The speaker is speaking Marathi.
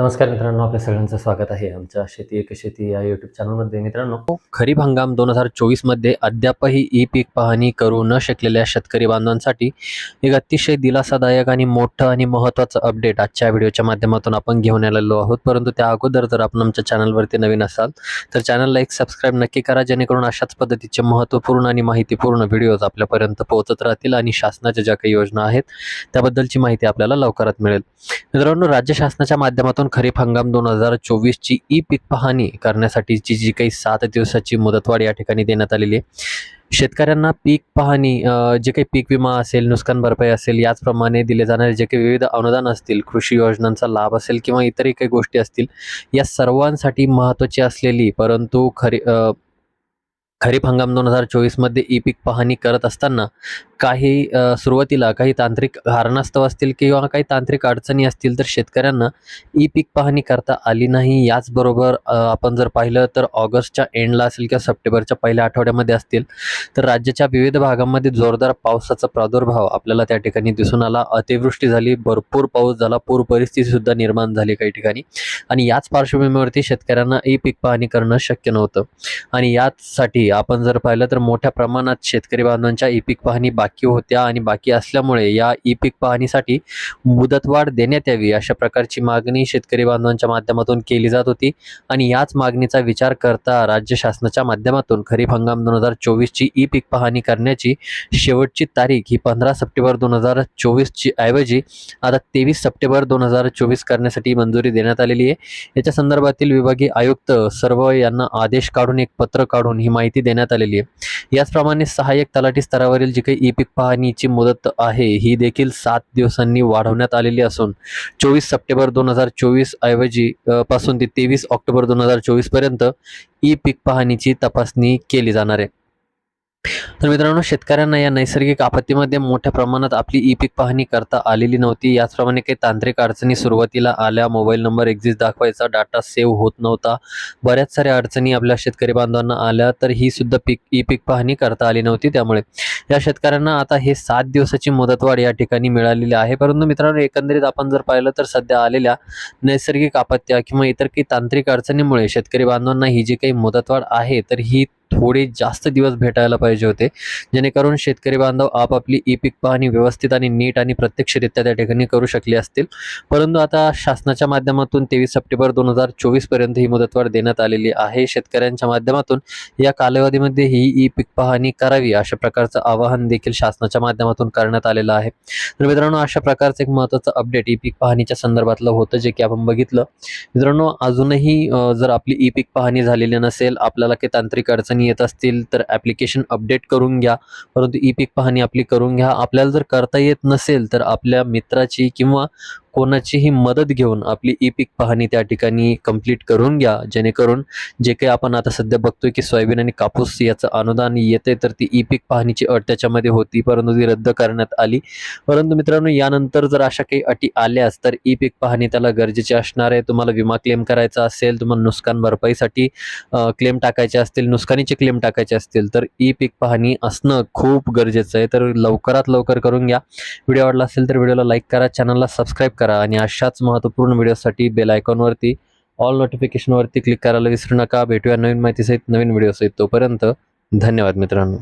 नमस्कार मित्रांनो आपल्या सगळ्यांचं स्वागत आहे आमच्या शेती एक शेती या युट्यूब चॅनलमध्ये मित्रांनो खरीप हंगाम दोन हजार चोवीसमध्ये अद्यापही ई पीक पाहणी करू न शकलेल्या शेतकरी बांधवांसाठी एक अतिशय दिलासादायक आणि मोठं आणि महत्त्वाचं अपडेट आजच्या व्हिडिओच्या माध्यमातून आपण घेऊन आलेलो आहोत. परंतु त्या अगोदर जर आपण आमच्या चॅनलवरती नवीन असाल तर चॅनलला एक सबस्क्राईब नक्की करा जेणेकरून अशाच पद्धतीचे महत्त्वपूर्ण आणि माहितीपूर्ण व्हिडिओज आपल्यापर्यंत पोहोचत राहतील आणि शासनाच्या ज्या काही योजना आहेत त्याबद्दलची माहिती आपल्याला लवकरात मिळेल. मित्रांनो राज्य शासनाच्या माध्यमातून खरीप हंगाम दोन हजार चोवीसची ई पीक पाहणी करण्यासाठीची जी काही सात दिवसाची मुदतवाढ या ठिकाणी देण्यात आलेली आहे. शेतकऱ्यांना पीक पाहणी जे काही पीक विमा असेल नुकसान भरपाई असेल याचप्रमाणे दिले जाणारे जे काही विविध अनुदान असतील कृषी योजनांचा लाभ असेल किंवा इतरही काही गोष्टी असतील या सर्वांसाठी महत्त्वाची असलेली परंतु खरी खरीप हंगाम दोन हजार चोवीसमध्ये ई पीक पाहणी करत असताना काही सुरुवातीला काही तांत्रिक कारणास्तव असतील किंवा काही तांत्रिक अडचणी असतील तर शेतकऱ्यांना ई पीक पाहणी करता आली नाही. याचबरोबर आपण जर पाहिलं तर ऑगस्टच्या एंडला असेल किंवा सप्टेंबरच्या पहिल्या आठवड्यामध्ये असतील तर राज्याच्या विविध भागांमध्ये जोरदार पावसाचा प्रादुर्भाव आपल्याला त्या ठिकाणी दिसून आला. अतिवृष्टी झाली भरपूर पाऊस झाला पूर परिस्थितीसुद्धा निर्माण झाली काही ठिकाणी. आणि याच पार्श्वभूमीवरती शेतकऱ्यांना ई पीक पाहणी करणं शक्य नव्हतं. आणि याचसाठी आपण जर पाहिलं तर मोठ्या प्रमाणात शेतकरी बांधवांच्या ई पीक पाहणी बाकी होत्या आणि बाकी असल्यामुळे या ई पीक पाहणीसाठी मुदतवाढ देण्यात यावी अशा प्रकारची मागणी शेतकरी बांधवांच्या माध्यमातून केली जात होती. आणि याच मागणीचा विचार करता राज्य शासनाच्या माध्यमातून खरीप हंगाम दोन हजार चोवीसची ई पीक पाहणी करण्याची शेवटची तारीख ही पंधरा सप्टेंबर दोन हजार चोवीसची ऐवजी आता तेवीस सप्टेंबर दोन हजार चोवीस करण्यासाठी मंजुरी देण्यात आलेली आहे. याच्या संदर्भातील विभागीय आयुक्त सर्व यांना आदेश काढून एक पत्र काढून ही माहिती देण्यात आलेली आहे. याचप्रमाणे सहाय्यक तलाठी स्तरावरील जी काही ई पीक पाहणीची मुदत आहे ही देखील सात दिवसांनी वाढवण्यात आलेली असून चोवीस सप्टेंबर दोन हजार चोवीस ऐवजी पासून ते तेवीस ऑक्टोबर दोन हजार चोवीसपर्यंत ई पीक पाहणीची तपासणी केली जाणार आहे. तर मित्रांनो शेतकऱ्यांना या नैसर्गिक आपत्तीमध्ये मोठ्या प्रमाणात आपली ई पीक पाहणी करता आलेली नव्हती. याचप्रमाणे काही तांत्रिक अडचणी सुरुवातीला आल्या. मोबाईल नंबर एक्झिस्ट दाखवायचा डाटा सेव्ह होत नव्हता. बऱ्याच साऱ्या अडचणी आपल्या शेतकरी बांधवांना आल्या तर ही सुद्धा पीक ई पीक पाहणी करता आली नव्हती. त्यामुळे या शेतकऱ्यांना आता हे सात दिवसाची मुदतवाढ या ठिकाणी मिळालेली आहे. परंतु मित्रांनो एकंदरीत आपण जर पाहिलं तर सध्या आलेल्या नैसर्गिक आपत्त्या किंवा इतर काही तांत्रिक अडचणीमुळे शेतकरी बांधवांना ही जी काही मुदतवाढ आहे तर ही थोडे जास्त दिवस भेटायला पाहिजे होते. जेणेकरून शेतकरी बांधव आपापली ई पीक पाहणी व्यवस्थित आणि नीट आणि प्रत्यक्षरित्या त्या ठिकाणी करू शकले असतील. परंतु आता शासनाच्या माध्यमातून तेवीस सप्टेंबर दोन हजार चोवीसपर्यंत ही मुदतवाढ देण्यात आलेली आहे. शेतकऱ्यांच्या माध्यमातून या कालावधीमध्ये ही ई पीक पाहणी करावी अशा प्रकारचं आवाहन देखील शासनाच्या माध्यमातून करण्यात आलेलं आहे. तर मित्रांनो अशा प्रकारचं एक महत्त्वाचं अपडेट ई पीक पाहणीच्या संदर्भातलं होतं जे की आपण बघितलं. मित्रांनो अजूनही जर आपली ई पीक पाहणी झालेली नसेल आपल्याला काही तांत्रिक अडचणी येत असतील तर ॲप्लिकेशन अपडेट करून घ्या. परंतु ई पीक पाहणी आपली करून घ्या. आपल्याला जर करता येत नसेल तर आपल्या मित्राची किंवा कोणाचीही मदत घेऊन आपली ई पीक पाहणी त्या ठिकाणी कंप्लीट करून घ्या. जेणेकरून जे काही आपण आता सध्या बघतोय की सोयाबीन आणि कापूस याचं अनुदान येते तर ती ई पीक पाहणीची अट त्याच्यामध्ये होती परंतु ती रद्द करण्यात आली. परंतु मित्रांनो यानंतर जर अशा काही अटी आल्यास तर ई पीक पाहणी त्याला गरजेची असणार आहे. तुम्हाला विमा क्लेम करायचा असेल तुम्हाला नुकसान भरपाईसाठी क्लेम टाकायचे असतील नुकसानीचे क्लेम टाकायचे असतील तर ई पीक पाहणी असणं खूप गरजेचं आहे. तर लवकरात लवकर करून घ्या. व्हिडिओ आवडला असेल तर व्हिडिओला लाईक करा. चॅनलला सबस्क्राईब करा आणि अशाच महत्त्वपूर्ण व्हिडिओसाठी बेल आयकॉनवरती ऑल नोटिफिकेशनवरती क्लिक करायला विसरू नका. भेटूया नवीन माहितीसहित नवीन व्हिडिओसहित तोपर्यंत धन्यवाद मित्रांनो.